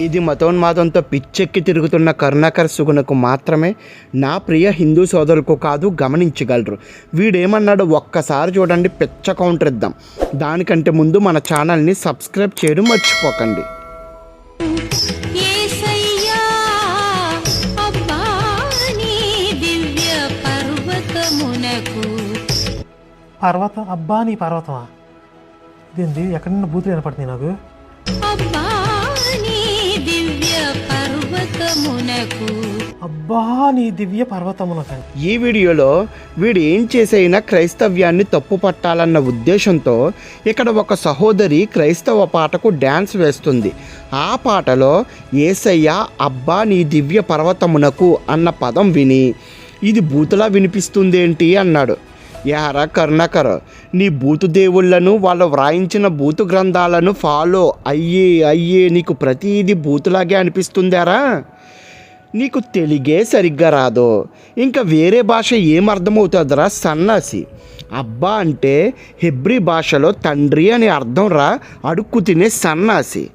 ఇది మతోన్మాదంతో పిచ్చెక్కి తిరుగుతున్న కరుణాకర్ సుగుణకు మాత్రమే నా ప్రియ హిందూ సోదరులకు కాదు గమనించగలరు. వీడేమన్నాడు ఒక్కసారి చూడండి పిచ్చ కౌంటర్ ఇద్దాం. దానికంటే ముందు మన ఛానల్ని సబ్స్క్రైబ్ చేయడం మర్చిపోకండి. యేసయ్యా అబ్బా నీ దివ్య పర్వతమునకు. పర్వతం అబ్బా నీ పర్వతమా? ఇదేంది? ఎక్కడ నుండి బూతులు వినపడుతుంది నాకు. అబ్బా అబ్బా నీ దివ్య పర్వతమునకు ఈ వీడియోలో వీడు ఏం చేసైనా క్రైస్తవ్యాన్ని తప్పు పట్టాలన్న ఉద్దేశంతో ఇక్కడ ఒక సహోదరి క్రైస్తవ పాటకు డ్యాన్స్ వేస్తుంది. ఆ పాటలో ఏసయ్య అబ్బా నీ దివ్య పర్వతమునకు అన్న పదం విని ఇది బూతులా వినిపిస్తుందేంటి అన్నాడు. యారా కరుణాకర్ నీ బూతు దేవుళ్ళను వాళ్ళు వ్రాయించిన బూతు గ్రంథాలను ఫాలో అయ్యే అయ్యే నీకు ప్రతిదీ బూతులాగే అనిపిస్తుందారా? నీకు తెలుగే సరిగ్గా రాదు. ఇంకా వేరే భాష ఏం అర్థమవుతుందిరా సన్నాసి? అబ్బా అంటే హెబ్రి భాషలో తండ్రి అని అర్థం రా అడుక్కు తినే సన్నాసి.